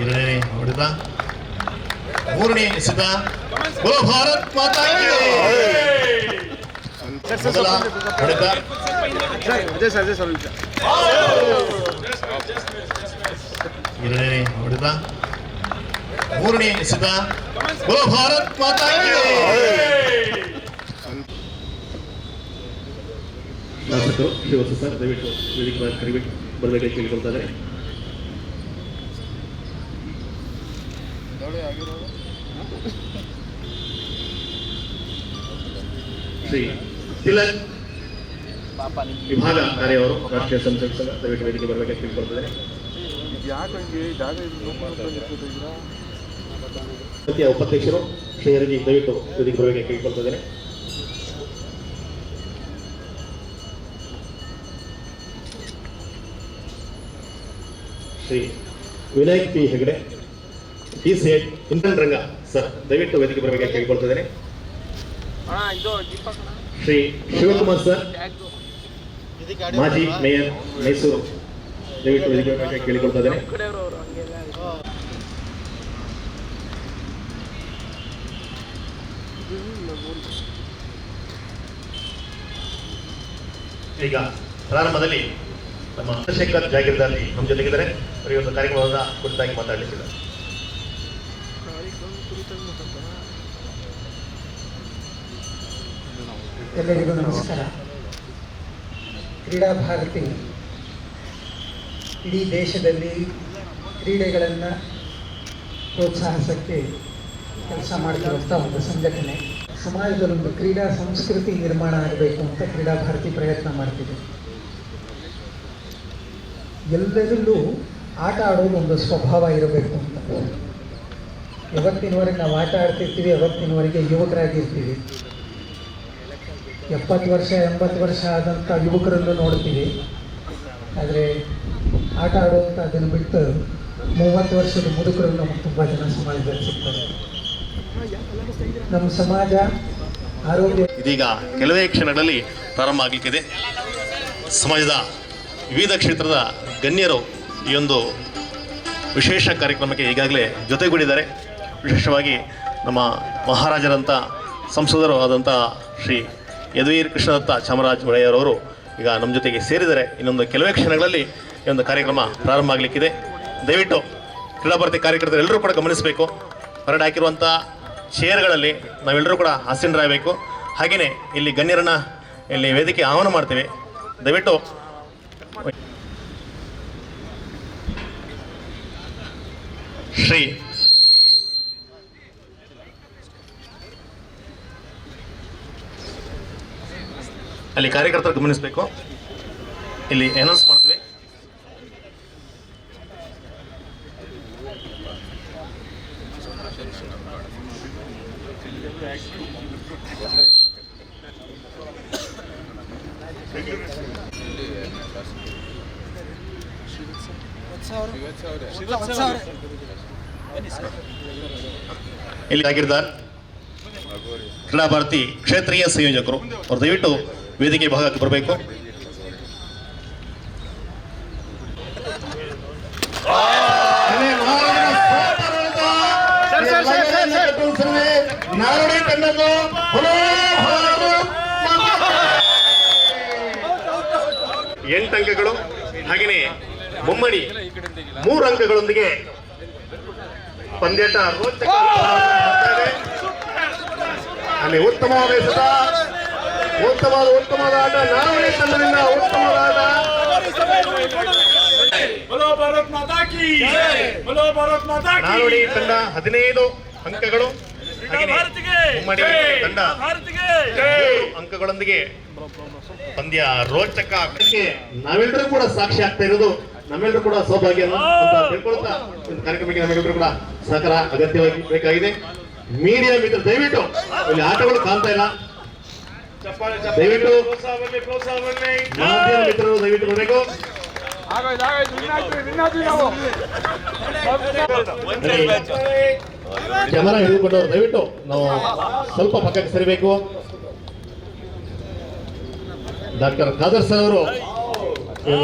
ಎರಡನೇ ಹೊಡೆತ ಮೂರನೇ ಎಸೆತ ಓ ಭಾರತ್ ಮಾತಾ ಹೊಡೆತ ಎರಡನೇ ಹೊಡೆತ ಮೂರನೇ ಎಸೆತ ಓ ಭಾರತ್ ಮಾತಾ ಶಾಸಕರು ಶಿವಸ ಸರ್, ದಯವಿಟ್ಟು ವೇದಿಕೆ ಕರಿಬೇಕು ಬರಬೇಕಾಗಿ ಕೇಳಿಕೊಳ್ತಾ ಇದ್ದಾರೆ. ಶ್ರೀ ತಿಲಕ್ ವಿಭಾಗ ಕಾರ್ಯವರು, ರಾಷ್ಟ್ರೀಯ ಸಂಘ, ದಯವಿಟ್ಟು ವೇದಿಕೆ ಬರಬೇಕಾಗಿ ಕೇಳಿಕೊಳ್ತಾರೆ ಉಪಾಧ್ಯಕ್ಷರು, ಶ್ರೀಯರಿಗೆ ದಯವಿಟ್ಟು ವೇದಿಕೆ ಬರಬೇಕಾಗಿ ಕೇಳಿಕೊಳ್ತಾ Shri Vinayak P Hegde P C ಇಂಧನ್ ರಂಗ ಸರ್. ದಯವಿಟ್ಟು ವೇದಿಕೆ ಬರಬೇಕು ಕೇಳಿಕೊಳ್ತಾ ಇದ್ದಾರೆ ಇದು ದೀಪಕ್ ಶ್ರೀ ಶಿವಕುಮಾರ್ ಸರ್ ಮಾಜಿ ಮೇಯರ್ ಮೈಸೂರು. ದಯವಿಟ್ಟು ವೇದಿಕೆ ಬರಬೇಕು ಕೇಳಿಕೊಳ್ತಾ ಇದ್ದಾರೆ ಕಡೆಯವರು ಅವರು ಹಂಗೆಲ್ಲ ಈಗ ಪ್ರಾರಂಭದಲ್ಲಿ ನಮ್ಮ ಚಂದ್ರಶೇಖರ್ ಜಾಗಿರ್ದಾರಿ ನಮ್ಮ ಜೊತೆಗಿದ್ದಾರೆ. ಅವರಿಗೆ ಒಂದು ಕಾರ್ಯಕ್ರಮದ ಕುರಿತಾಗಿ ಮಾತಾಡಲಿಕ್ಕಿದ್ದಾರೆ ಎಲ್ಲರಿಗೂ ನಮಸ್ಕಾರ. ಕ್ರೀಡಾ ಭಾರತಿ ಇಡೀ ದೇಶದಲ್ಲಿ ಕ್ರೀಡೆಗಳನ್ನು ಪ್ರೋತ್ಸಾಹಿಸೋಕ್ಕೆ ಕೆಲಸ ಮಾಡ್ತಿರುವಂಥ ಒಂದು ಸಂಘಟನೆ. ಸಮಾಜದಲ್ಲೊಂದು ಕ್ರೀಡಾ ಸಂಸ್ಕೃತಿ ನಿರ್ಮಾಣ ಆಗಬೇಕು ಅಂತ ಕ್ರೀಡಾ ಭಾರತಿ ಪ್ರಯತ್ನ ಮಾಡ್ತಿದೆ. ಎಲ್ಲರಲ್ಲೂ ಆಟ ಆಡೋದು ಒಂದು ಸ್ವಭಾವ ಇರಬೇಕು ಅಂತ. ಯಾವತ್ತಿನವರೆಗೆ ನಾವು ಆಟ ಆಡ್ತಿರ್ತೀವಿ, ಯಾವತ್ತಿನವರೆಗೆ ಯುವಕರಾಗಿರ್ತೀವಿ. ಎಪ್ಪತ್ತು ವರ್ಷ, ಎಂಬತ್ತು ವರ್ಷ ಆದಂಥ ಯುವಕರನ್ನು ನೋಡ್ತೀವಿ. ಆದರೆ ಆಟ ಆಡುವಂಥ ಅದನ್ನು ಬಿಟ್ಟು ಮೂವತ್ತು ವರ್ಷದ ಮುದುಕರನ್ನು ನಮಗೆ ತುಂಬ ಜನ ಸಮಾಜದಲ್ಲಿ ಸಿಗ್ತಾರೆ. ನಮ್ಮ ಸಮಾಜ ಆರೋಗ್ಯ ಇದೀಗ ಕೆಲವೇ ಕ್ಷಣಗಳಲ್ಲಿ ಪ್ರಾರಂಭ ಆಗಲಿಕ್ಕಿದೆ. ಸಮಾಜದ ವಿವಿಧ ಕ್ಷೇತ್ರದ ಗಣ್ಯರು ಈ ಒಂದು ವಿಶೇಷ ಕಾರ್ಯಕ್ರಮಕ್ಕೆ ಈಗಾಗಲೇ ಜೊತೆಗೂಡಿದ್ದಾರೆ. ವಿಶೇಷವಾಗಿ ನಮ್ಮ ಮಹಾರಾಜರಂಥ ಸಂಸದರು ಆದಂಥ ಶ್ರೀ ಯದುವೀರ್ ಕೃಷ್ಣದತ್ತ ಚಾಮರಾಜ ಒಡೆಯರವರು ಈಗ ನಮ್ಮ ಜೊತೆಗೆ ಸೇರಿದರೆ. ಇನ್ನೊಂದು ಕೆಲವೇ ಕ್ಷಣಗಳಲ್ಲಿ ಈ ಒಂದು ಕಾರ್ಯಕ್ರಮ ಪ್ರಾರಂಭ ಆಗಲಿಕ್ಕಿದೆ. ದಯವಿಟ್ಟು ಕ್ರೀಡಾಭಾರತಿ ಕಾರ್ಯಕರ್ತರು ಎಲ್ಲರೂ ಕೂಡ ಗಮನಿಸಬೇಕು. ಹೊರಡೆ ಹಾಕಿರುವಂಥ ಚೇರ್ಗಳಲ್ಲಿ ನಾವೆಲ್ಲರೂ ಕೂಡ ಆಸೀನರಾಗಬೇಕು. ಹಾಗೆಯೇ ಇಲ್ಲಿ ಗಣ್ಯರನ್ನು ಇಲ್ಲಿ ವೇದಿಕೆ ಆಹ್ವಾನ ಮಾಡ್ತೀವಿ. ದಯವಿಟ್ಟು ಶ್ರೀ ಅಲ್ಲಿ ಕಾರ್ಯಕರ್ತರು ಗಮನಿಸಬೇಕು. ಇಲ್ಲಿ ಅನೌನ್ಸ್ ಮಾಡ್ತೀವಿ. ಇಲ್ಲಿ ಆಗಿರ್ದಾರ್ ಕ್ರೀಡಾ ಭಾರತಿ ಕ್ಷೇತ್ರೀಯ ಸಂಯೋಜಕರು ಅವ್ರು ದಯವಿಟ್ಟು ವೇದಿಕೆ ಭಾಗಕ್ಕೆ ಬರಬೇಕು. ಎಂಟು ಅಂಕಗಳು ಹಾಗೆಯೇ ಬೊಮ್ಮಣಿ ಮೂರು ಅಂಕಗಳೊಂದಿಗೆ ಪಂದ್ಯಟ ರೋಚಕ ಅಲ್ಲಿ ಉತ್ತಮವಾದ ಎಸೆತ ಉತ್ತಮವಾದ ಉತ್ತಮವಾದ ಆಟ ನಾವೇ ತಂಡದಿಂದ ಉತ್ತಮವಾದ ತಂಡ ಹದಿನೈದು ಅಂಕಗಳು. ತಂಡ ಅಂಕಗಳೊಂದಿಗೆ ಪಂದ್ಯ ರೋಚಕ. ನಾವೆಲ್ಲರೂ ಕೂಡ ಸಾಕ್ಷಿ ಆಗ್ತಾ ಇರೋದು. ನಮ್ಮೆಲ್ಲರೂ ಕೂಡ ಸೌಭಾಗ್ಯ ಕಾರ್ಯಕ್ರಮಕ್ಕೆ ನಮ್ಮೆಲ್ಲರೂ ಕೂಡ ಸಹಕಾರ ಅಗತ್ಯವಾಗಿ ಬೇಕಾಗಿದೆ. ಮೀಡಿಯಾ ಮಿತ್ರ ದಯವಿಟ್ಟು ಇಲ್ಲಿ ಆಟಗಳು ಕಾಣ್ತಾ ಇಲ್ಲ. ದಯವಿಟ್ಟು ಮಾಧ್ಯಮ ಮಿತ್ರರು ದಯವಿಟ್ಟು ಬರಬೇಕು ಕ್ಯಾಮರಾ ಹಿಡಿದುಕೊಂಡವರು ದಯವಿಟ್ಟು ನಾವು ಸ್ವಲ್ಪ ಪಕ್ಕಕ್ಕೆ ಸರಿಬೇಕು. ಡಾಕ್ಟರ್ ಖಾದರ್ ಸರ್ ಅವರು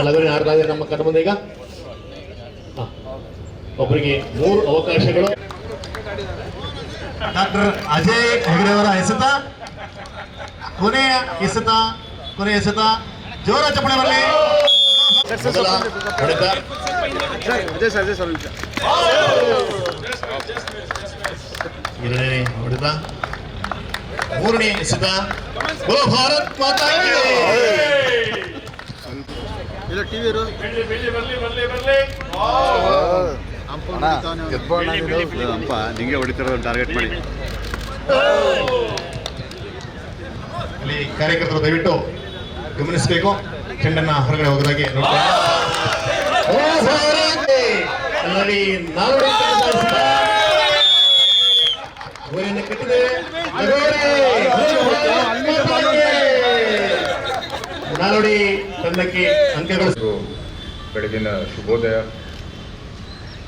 ಲಗೋರಿ ಆಡ್ತಾ ಇದ್ದಾರೆ ನಮ್ಮ ಕಣ್ಣ ಮುಂದೆ ಈಗ? ಒಬ್ಬರಿಗೆ ಮೂರು ಅವಕಾಶಗಳು. ಡಾಕ್ಟರ್ ಅಜಯ್ ಹೆಗಡೆ ಅವರ ಎಸೆತ ಕೊನೆಯ ಎಸೆತ ಕೊನೆಯ ಎಸೆತ. ಜೋರ ಚಪ್ಪಣೆ ಬರಲಿ. ಎರಡನೇ ಹೊಡೆತ. ಮೂರನೇ ಎಸೆತ. ಭಾರತ್ ಮಾತಾ. ಇಲ್ಲ ಟಿವಿ ಇರು ಬರ್ಲಿ ಬರ್ಲಿ ಬರ್ಲಿ ಬರ್ಲಿ ಬರ್ಲಿ ಅಪ್ಪ ನಿಂಗೆ ಹೊಡಿತಿರೋದು ಟಾರ್ಗೆಟ್ ಮಾಡಿ ಅಲ್ಲಿ ಕಾರ್ಯಕರ್ತರು ದಯವಿಟ್ಟು ಗಮನಿಸಬೇಕು ಚೆಂಡನ್ನ ಹೊರಗಡೆ ಹೋಗದಾಗೆ ನೋಡಿ ಕಟ್ಟಿದೆ! ತಂಡಕ್ಕೆ ಬೆಳಗಿನ ಶುಭೋದಯ.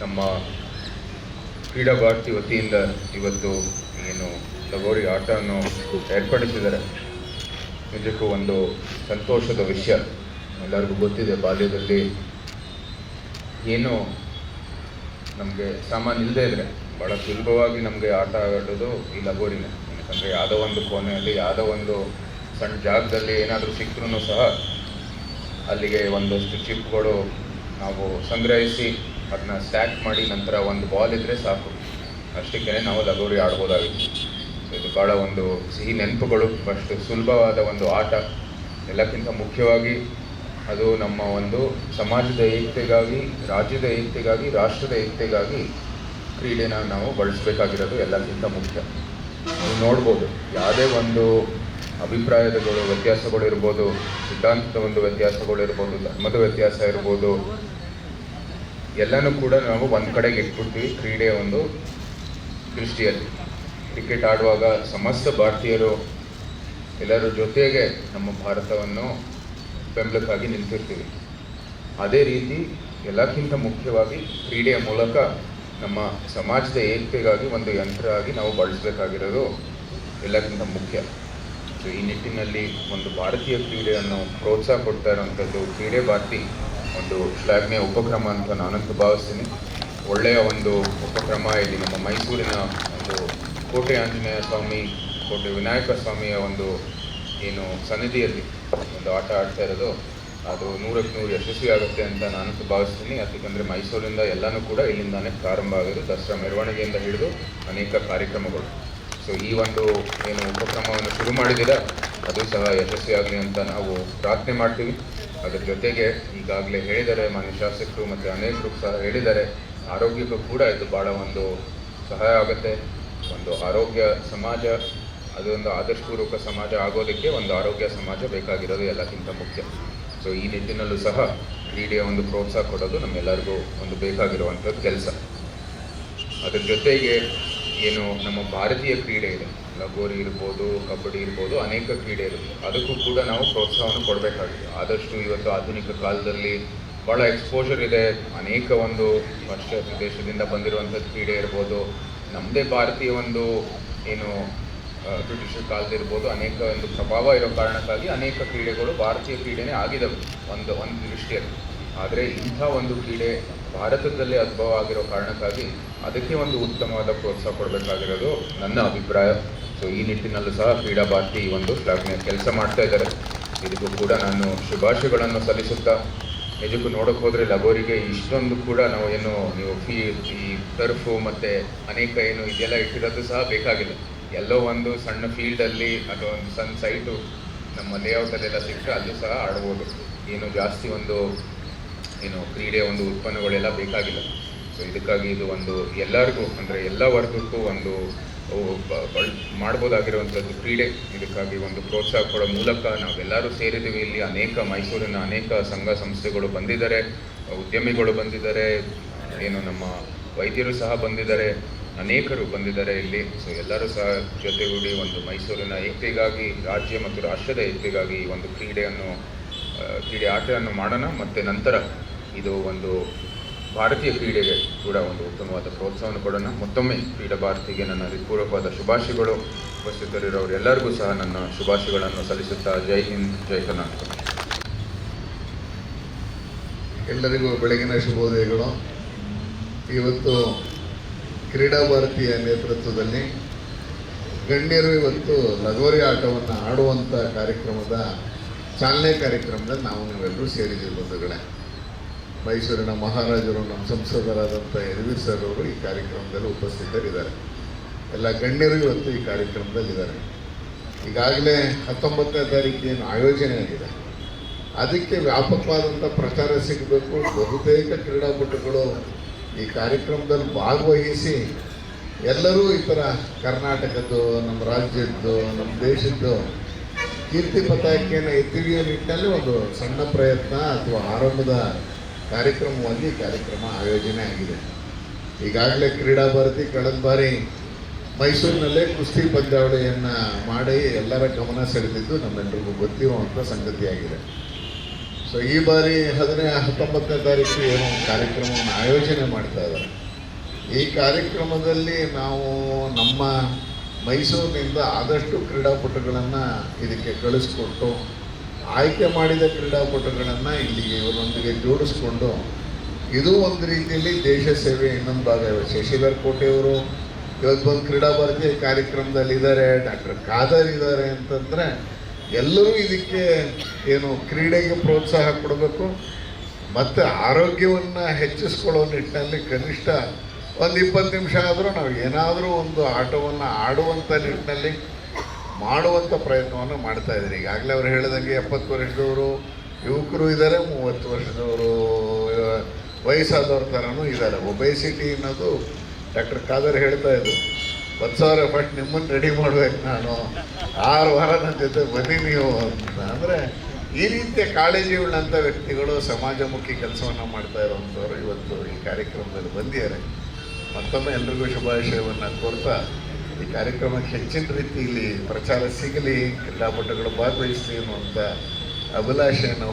ನಮ್ಮ ಕ್ರೀಡಾ ಭಾರತಿ ವತಿಯಿಂದ ಇವತ್ತು ಏನು ಲಗೋರಿ ಆಟವನ್ನು ಏರ್ಪಡಿಸಿದ್ದಾರೆ. ನಿಜಕ್ಕೂ ಒಂದು ಸಂತೋಷದ ವಿಷಯ. ಎಲ್ಲರಿಗೂ ಗೊತ್ತಿದೆ, ಬಾಲ್ಯದಲ್ಲಿ ಏನು ನಮಗೆ ಸಾಮಾನು ಇಲ್ಲದೆ ಇದ್ರೆ ಭಾಳ ಸುಲಭವಾಗಿ ನಮಗೆ ಆಟ ಆಡೋದು ಈ ಲಗೋರಿನೇ. ಯಾಕಂದರೆ ಯಾವುದೋ ಒಂದು ಕೋಣೆಯಲ್ಲಿ, ಯಾವುದೋ ಒಂದು ಸಣ್ಣ ಜಾಗದಲ್ಲಿ ಏನಾದರೂ ಸಿಕ್ಕರೂ ಸಹ ಅಲ್ಲಿಗೆ ಒಂದಷ್ಟು ಚಿಪ್ಗಳು ನಾವು ಸಂಗ್ರಹಿಸಿ ಅದನ್ನ ಸ್ಟ್ಯಾಕ್ ಮಾಡಿ ನಂತರ ಒಂದು ಬಾಲ್ ಇದ್ದರೆ ಸಾಕು. ಅಷ್ಟಕ್ಕೆ ನಾವು ಲಗೋರಿ ಆಡ್ಬೋದಾಗಿತ್ತು. ಇದು ಭಾಳ ಒಂದು ಸಿಹಿ ನೆನಪುಗಳು, ಅಷ್ಟು ಸುಲಭವಾದ ಒಂದು ಆಟ. ಎಲ್ಲಕ್ಕಿಂತ ಮುಖ್ಯವಾಗಿ ಅದು ನಮ್ಮ ಒಂದು ಸಮಾಜದ ಏಕತೆಗಾಗಿ, ರಾಜ್ಯದ ಏಕತೆಗಾಗಿ, ರಾಷ್ಟ್ರದ ಏಕತೆಗಾಗಿ ಕ್ರೀಡೆನ ನಾವು ಬಳಸಬೇಕಾಗಿರೋದು ಎಲ್ಲಕ್ಕಿಂತ ಮುಖ್ಯ. ನೋಡ್ಬೋದು, ಯಾವುದೇ ಒಂದು ಅಭಿಪ್ರಾಯಗಳು ವ್ಯತ್ಯಾಸಗಳು ಇರ್ಬೋದು, ಸಿದ್ಧಾಂತದ ಒಂದು ವ್ಯತ್ಯಾಸಗಳು ಇರ್ಬೋದು, ಧರ್ಮದ ವ್ಯತ್ಯಾಸ ಇರ್ಬೋದು, ಎಲ್ಲನೂ ಕೂಡ ನಾವು ಒಂದು ಕಡೆಗೆ ಇಟ್ಬಿಡ್ತೀವಿ ಕ್ರೀಡೆಯ ಒಂದು ದೃಷ್ಟಿಯಲ್ಲಿ. ಕ್ರಿಕೆಟ್ ಆಡುವಾಗ ಸಮಸ್ತ ಭಾರತೀಯರು ಎಲ್ಲರ ಜೊತೆಗೆ ನಮ್ಮ ಭಾರತವನ್ನು ಬೆಂಬಲಕ್ಕಾಗಿ ನಿಂತಿರ್ತೀವಿ. ಅದೇ ರೀತಿ ಎಲ್ಲಕ್ಕಿಂತ ಮುಖ್ಯವಾಗಿ ಕ್ರೀಡೆಯ ಮೂಲಕ ನಮ್ಮ ಸಮಾಜದ ಏಕತೆಗಾಗಿ ಒಂದು ಯಂತ್ರ ಆಗಿ ನಾವು ಬಳಸಬೇಕಾಗಿರೋದು ಎಲ್ಲಕ್ಕಿಂತ ಮುಖ್ಯ. ಸೊ ಈ ನಿಟ್ಟಿನಲ್ಲಿ ಒಂದು ಭಾರತೀಯ ಕ್ರೀಡೆಯನ್ನು ಪ್ರೋತ್ಸಾಹ ಕೊಡ್ತಾ ಇರುವಂಥದ್ದು ಕ್ರೀಡೆ ಭಾರತಿ ಒಂದು ಶ್ಲಾಘನೀಯ ಉಪಕ್ರಮ ಅಂತ ನಾನಂತೂ ಭಾವಿಸ್ತೀನಿ. ಒಳ್ಳೆಯ ಒಂದು ಉಪಕ್ರಮ ಇಲ್ಲಿ ನಮ್ಮ ಮೈಸೂರಿನ ಒಂದು ಕೋಟೆ ಆಂಜನೇಯ ಸ್ವಾಮಿ, ಕೋಟೆ ವಿನಾಯಕ ಸ್ವಾಮಿಯ ಒಂದು ಏನು ಸನ್ನಿಧಿಯಲ್ಲಿ ಒಂದು ಆಟ ಆಡ್ತಾ ಇರೋದು. ಅದು ನೂರಕ್ಕೆ ನೂರು ಯಶಸ್ವಿ ಆಗುತ್ತೆ ಅಂತ ನಾನಂತೂ ಭಾವಿಸ್ತೀನಿ. ಯಾಕಂದರೆ ಮೈಸೂರಿಂದ ಎಲ್ಲನೂ ಕೂಡ ಇಲ್ಲಿಂದಾನೇ ಪ್ರಾರಂಭ ಆಗೋದು. ದಸರಾ ಮೆರವಣಿಗೆಯಿಂದ ಹಿಡಿದು ಅನೇಕ ಕಾರ್ಯಕ್ರಮಗಳು. ಸೊ ಈ ಒಂದು ಏನು ಉಪಕ್ರಮವನ್ನು ಶುರು ಮಾಡಿದಿರ ಅದು ಸಹ ಯಶಸ್ವಿಯಾಗಲಿ ಅಂತ ನಾವು ಪ್ರಾರ್ಥನೆ ಮಾಡ್ತೀವಿ. ಅದರ ಜೊತೆಗೆ ಈಗಾಗಲೇ ಹೇಳಿದ್ದಾರೆ ಮಾನ್ಯ ಶಾಸಕರು ಮತ್ತು ಅನೇಕರು ಸಹ ಹೇಳಿದ್ದಾರೆ ಆರೋಗ್ಯಕ್ಕೂ ಕೂಡ ಇದು ಭಾಳ ಒಂದು ಸಹಾಯ ಆಗುತ್ತೆ. ಒಂದು ಆರೋಗ್ಯ ಸಮಾಜ, ಅದೊಂದು ಆದರ್ಶಪೂರ್ವಕ ಸಮಾಜ ಆಗೋದಕ್ಕೆ ಒಂದು ಆರೋಗ್ಯ ಸಮಾಜ ಬೇಕಾಗಿರೋದು ಎಲ್ಲಕ್ಕಿಂತ ಮುಖ್ಯ. ಸೊ ಈ ನಿಟ್ಟಿನಲ್ಲೂ ಸಹ ಕ್ರೀಡೆಯ ಒಂದು ಪ್ರೋತ್ಸಾಹ ಕೊಡೋದು ನಮ್ಮೆಲ್ಲರಿಗೂ ಒಂದು ಬೇಕಾಗಿರುವಂಥದ್ದು ಕೆಲಸ. ಅದರ ಜೊತೆಗೆ ಏನು ನಮ್ಮ ಭಾರತೀಯ ಕ್ರೀಡೆ ಇದೆ. ಲಗೋರಿ ಇರ್ಬೋದು, ಕಬಡ್ಡಿ ಇರ್ಬೋದು, ಅನೇಕ ಕ್ರೀಡೆ ಇರುತ್ತೆ. ಅದಕ್ಕೂ ಕೂಡ ನಾವು ಪ್ರೋತ್ಸಾಹವನ್ನು ಕೊಡಬೇಕಾಗಿದೆ ಆದಷ್ಟು ಇವತ್ತು ಆಧುನಿಕ ಕಾಲದಲ್ಲಿ ಭಾಳ ಎಕ್ಸ್ಪೋಜರ್ ಇದೆ. ಅನೇಕ ಒಂದು ಪಾಶ್ಚಾತ್ಯ ದೇಶದಿಂದ ಬಂದಿರುವಂಥ ಕ್ರೀಡೆ ಇರ್ಬೋದು. ನಮ್ಮದೇ ಭಾರತೀಯ ಒಂದು ಏನು ಬ್ರಿಟಿಷರ ಕಾಲದಿರ್ಬೋದು ಅನೇಕ ಒಂದು ಪ್ರಭಾವ ಇರೋ ಕಾರಣಕ್ಕಾಗಿ ಅನೇಕ ಕ್ರೀಡೆಗಳು ಭಾರತೀಯ ಕ್ರೀಡೆನೇ ಆಗಿದವು. ಒಂದು ಒಂದು ದೃಷ್ಟಿಯಲ್ಲಿ. ಆದರೆ ಇಂಥ ಒಂದು ಕ್ರೀಡೆ ಭಾರತದಲ್ಲೇ ಅದ್ಭವ ಆಗಿರೋ ಕಾರಣಕ್ಕಾಗಿ ಅದಕ್ಕೆ ಒಂದು ಉತ್ತಮವಾದ ಪ್ರೋತ್ಸಾಹ ಕೊಡಬೇಕಾಗಿರೋದು ನನ್ನ ಅಭಿಪ್ರಾಯ. ಸೊ ಈ ನಿಟ್ಟಿನಲ್ಲೂ ಸಹ ಕ್ರೀಡಾ ಭಾರತಿ ಈ ಒಂದು ಶ್ಲಾಘನೆ ಕೆಲಸ ಮಾಡ್ತಾ ಇದ್ದಾರೆ. ಇದಕ್ಕೂ ಕೂಡ ನಾನು ಶುಭಾಶಯಗಳನ್ನು ಸಲ್ಲಿಸುತ್ತಾ, ನಿಜಕ್ಕೂ ನೋಡೋಕೆ ಹೋದರೆ ಲಗೋರಿಗೆ ಇಷ್ಟೊಂದು ಕೂಡ ನಾವು ಏನು, ನೀವು ಫೀ ಈ ಟರ್ಫು ಮತ್ತು ಅನೇಕ ಏನು ಇದೆಲ್ಲ ಇಟ್ಟಿರೋದು ಸಹ ಬೇಕಾಗಿಲ್ಲ. ಎಲ್ಲೋ ಒಂದು ಸಣ್ಣ ಫೀಲ್ಡಲ್ಲಿ ಅಥವಾ ಒಂದು ಸಣ್ಣ ಸೈಟು ನಮ್ಮ ಲೇಔಟಲ್ಲೆಲ್ಲ ಸಿಕ್ಕರೆ ಅಲ್ಲೂ ಸಹ ಆಡ್ಬೋದು. ಏನು ಜಾಸ್ತಿ ಒಂದು ಏನು ಕ್ರೀಡೆಯ ಒಂದು ಉತ್ಪನ್ನಗಳೆಲ್ಲ ಬೇಕಾಗಿಲ್ಲ. ಸೊ ಇದಕ್ಕಾಗಿ ಇದು ಒಂದು ಎಲ್ಲರಿಗೂ, ಅಂದರೆ ಎಲ್ಲ ವರ್ಗಕ್ಕೂ ಒಂದು ಮಾಡ್ಬೋದಾಗಿರುವಂಥದ್ದು ಕ್ರೀಡೆ. ಇದಕ್ಕಾಗಿ ಒಂದು ಪ್ರೋತ್ಸಾಹ ಕೊಡೋ ಮೂಲಕ ನಾವೆಲ್ಲರೂ ಸೇರಿದ್ದೀವಿ. ಇಲ್ಲಿ ಅನೇಕ ಮೈಸೂರಿನ ಅನೇಕ ಸಂಘ ಸಂಸ್ಥೆಗಳು ಬಂದಿದ್ದಾರೆ. ಉದ್ಯಮಿಗಳು ಬಂದಿದ್ದಾರೆ. ಏನು ನಮ್ಮ ವೈದ್ಯರು ಸಹ ಬಂದಿದ್ದಾರೆ. ಅನೇಕರು ಬಂದಿದ್ದಾರೆ ಇಲ್ಲಿ. ಸೊ ಎಲ್ಲರೂ ಸಹ ಜೊತೆಗೂಡಿ ಒಂದು ಮೈಸೂರಿನ ಏಕತೆಗಾಗಿ, ರಾಜ್ಯ ಮತ್ತು ರಾಷ್ಟ್ರದ ಏಕತೆಗಾಗಿ ಒಂದು ಕ್ರೀಡೆಯನ್ನು ಕ್ರೀಡೆ ಆಟವನ್ನು ಮಾಡೋಣ. ಮತ್ತು ನಂತರ ಇದು ಒಂದು ಭಾರತೀಯ ಕ್ರೀಡೆಗೆ ಕೂಡ ಒಂದು ಉತ್ತಮವಾದ ಪ್ರೋತ್ಸಾಹವನ್ನು ಕೊಡೋಣ. ಮತ್ತೊಮ್ಮೆ ಕ್ರೀಡಾ ಭಾರತಿಗೆ ನನ್ನ ಹೃತ್ಪೂರ್ವಕವಾದ ಶುಭಾಶಯಗಳು. ಉಪಸ್ಥಿತರಿರೋರೆಲ್ಲರಿಗೂ ಸಹ ನನ್ನ ಶುಭಾಶಯಗಳನ್ನು ಸಲ್ಲಿಸುತ್ತಾ ಜೈ ಹಿಂದ್, ಜೈ ಕರ್ನಾಟಕ. ಎಲ್ಲರಿಗೂ ಬೆಳಗಿನ ಶುಭೋದಯಗಳು. ಇವತ್ತು ಕ್ರೀಡಾ ಭಾರತೀಯ ನೇತೃತ್ವದಲ್ಲಿ ಗಣ್ಯರು ಇವತ್ತು ಲಗೋರಿ ಆಟವನ್ನು ಆಡುವಂಥ ಕಾರ್ಯಕ್ರಮದ ಚಾಲನೆ ಕಾರ್ಯಕ್ರಮದಲ್ಲಿ ನಾವು ನೀವೆಲ್ಲರೂ ಸೇರಿದ್ದೀವಿ ಬಂಧುಗಳೇ. ಮೈಸೂರಿನ ಮಹಾರಾಜರು, ನಮ್ಮ ಸಂಸದರಾದಂಥ ಯದುವೀರ್ ಸರ್ ಅವರು ಈ ಕಾರ್ಯಕ್ರಮದಲ್ಲಿ ಉಪಸ್ಥಿತರಿದ್ದಾರೆ. ಎಲ್ಲ ಗಣ್ಯರು ಇವತ್ತು ಈ ಕಾರ್ಯಕ್ರಮದಲ್ಲಿದ್ದಾರೆ. ಈಗಾಗಲೇ ಹತ್ತೊಂಬತ್ತನೇ ತಾರೀಕಿನ ಆಯೋಜನೆ ಆಗಿದೆ. ಅದಕ್ಕೆ ವ್ಯಾಪಕವಾದಂಥ ಪ್ರಚಾರ ಸಿಗಬೇಕು. ಬಹುತೇಕ ಕ್ರೀಡಾಪಟುಗಳು ಈ ಕಾರ್ಯಕ್ರಮದಲ್ಲಿ ಭಾಗವಹಿಸಿ ಎಲ್ಲರೂ ಈ ಥರ ಕರ್ನಾಟಕದ್ದು, ನಮ್ಮ ರಾಜ್ಯದ್ದು, ನಮ್ಮ ದೇಶದ್ದು ಕೀರ್ತಿ ಪತಾಕೆಯನ್ನು ಎತ್ತಿಡಿಯೋ ನಿಟ್ಟಿನಲ್ಲಿ ಒಂದು ಸಣ್ಣ ಪ್ರಯತ್ನ ಅಥವಾ ಆರಂಭದ ಕಾರ್ಯಕ್ರಮವಾಗಿ ಕಾರ್ಯಕ್ರಮ ಆಯೋಜನೆ ಆಗಿದೆ. ಈಗಾಗಲೇ ಕ್ರೀಡಾ ಭಾರತಿ ಕಳೆದ ಬಾರಿ ಮೈಸೂರಿನಲ್ಲೇ ಕುಸ್ತಿ ಪಂದ್ಯಾವಳಿಯನ್ನು ಮಾಡಿ ಎಲ್ಲರ ಗಮನ ಸೆಳೆದಿದ್ದು ನಮ್ಮೆಲ್ಲರಿಗೂ ಗೊತ್ತಿರುವಂಥ ಸಂಗತಿಯಾಗಿದೆ. ಸೊ ಈ ಬಾರಿ ಹದಿನೇ, ಹತ್ತೊಂಬತ್ತನೇ ತಾರೀಕು ಏನೋ ಕಾರ್ಯಕ್ರಮವನ್ನು ಆಯೋಜನೆ ಮಾಡ್ತಾ ಇದ್ದಾರೆ. ಈ ಕಾರ್ಯಕ್ರಮದಲ್ಲಿ ನಾವು ನಮ್ಮ ಮೈಸೂರಿನಿಂದ ಆದಷ್ಟು ಕ್ರೀಡಾಪಟುಗಳನ್ನು ಇದಕ್ಕೆ ಕಳಿಸ್ಕೊಟ್ಟು ಆಯ್ಕೆ ಮಾಡಿದ ಕ್ರೀಡಾಪಟುಗಳನ್ನು ಇಲ್ಲಿಗೆ ಇವರೊಂದಿಗೆ ಜೋಡಿಸ್ಕೊಂಡು ಇದು ಒಂದು ರೀತಿಯಲ್ಲಿ ದೇಶ ಸೇವೆ ಇನ್ನೊಂದು ಭಾಗ. ಶಶಿಧರ್ ಕೋಟೆಯವರು ಇವತ್ತು ಬಂದು ಕ್ರೀಡಾ ಭಾರತೀಯ ಕಾರ್ಯಕ್ರಮದಲ್ಲಿ ಇದ್ದಾರೆ, ಡಾಕ್ಟರ್ ಖಾದರ್ ಇದ್ದಾರೆ ಅಂತಂದರೆ ಎಲ್ಲರೂ ಇದಕ್ಕೆ ಏನು ಕ್ರೀಡೆಗೆ ಪ್ರೋತ್ಸಾಹ ಕೊಡಬೇಕು, ಮತ್ತು ಆರೋಗ್ಯವನ್ನು ಹೆಚ್ಚಿಸ್ಕೊಳ್ಳೋ ನಿಟ್ಟಿನಲ್ಲಿ ಕನಿಷ್ಠ ಒಂದು ಇಪ್ಪತ್ತು ನಿಮಿಷ ಆದರೂ ನಾವು ಏನಾದರೂ ಒಂದು ಆಟವನ್ನು ಆಡುವಂಥ ನಿಟ್ಟಿನಲ್ಲಿ ಮಾಡುವಂಥ ಪ್ರಯತ್ನವನ್ನು ಮಾಡ್ತಾ ಇದ್ದಾರೆ ಈಗಾಗಲೇ ಅವ್ರು ಹೇಳಿದಂಗೆ ಎಪ್ಪತ್ತು ವರ್ಷದವರು ಯುವಕರು ಇದ್ದಾರೆ, ಮೂವತ್ತು ವರ್ಷದವರು ವಯಸ್ಸಾದವ್ರ ಥರನೂ ಇದ್ದಾರೆ. ಒಬೆಸಿಟಿ ಅನ್ನೋದು ಡಾಕ್ಟರ್ ಖಾದರ್ ಹೇಳ್ತಾ ಇದ್ರು. ಒಂದು ಸಾವಿರ ಫಸ್ಟ್ ನಿಮ್ಮನ್ನು ರೆಡಿ ಮಾಡ್ಬೇಕು ನಾನು. ಆರು ವಾರ ನನ್ನ ಜೊತೆ ಬನ್ನಿ ನೀವು ಅಂತ. ಅಂದರೆ ಈ ರೀತಿಯ ಕಾಳಜಿ ಉಳ್ಳಂಥ ವ್ಯಕ್ತಿಗಳು ಸಮಾಜಮುಖಿ ಕೆಲಸವನ್ನು ಮಾಡ್ತಾ ಇರುವಂಥವ್ರು ಇವತ್ತು ಈ ಕಾರ್ಯಕ್ರಮದಲ್ಲಿ ಬಂದಿದ್ದಾರೆ. ಮತ್ತೊಮ್ಮೆ ಎಲ್ರಿಗೂ ಶುಭಾಶಯವನ್ನು ಕೋರ್ತಾ ಈ ಕಾರ್ಯಕ್ರಮಕ್ಕೆ ಹೆಚ್ಚಿನ ರೀತಿಯಲ್ಲಿ ಪ್ರಚಾರ ಸಿಗಲಿ ಕ್ರೀಡಾಪಟುಗಳು ಭಾಗವಹಿಸಲಿ ಅನ್ನುವಂಥ ಅಭಿಲಾಷೆಯನ್ನು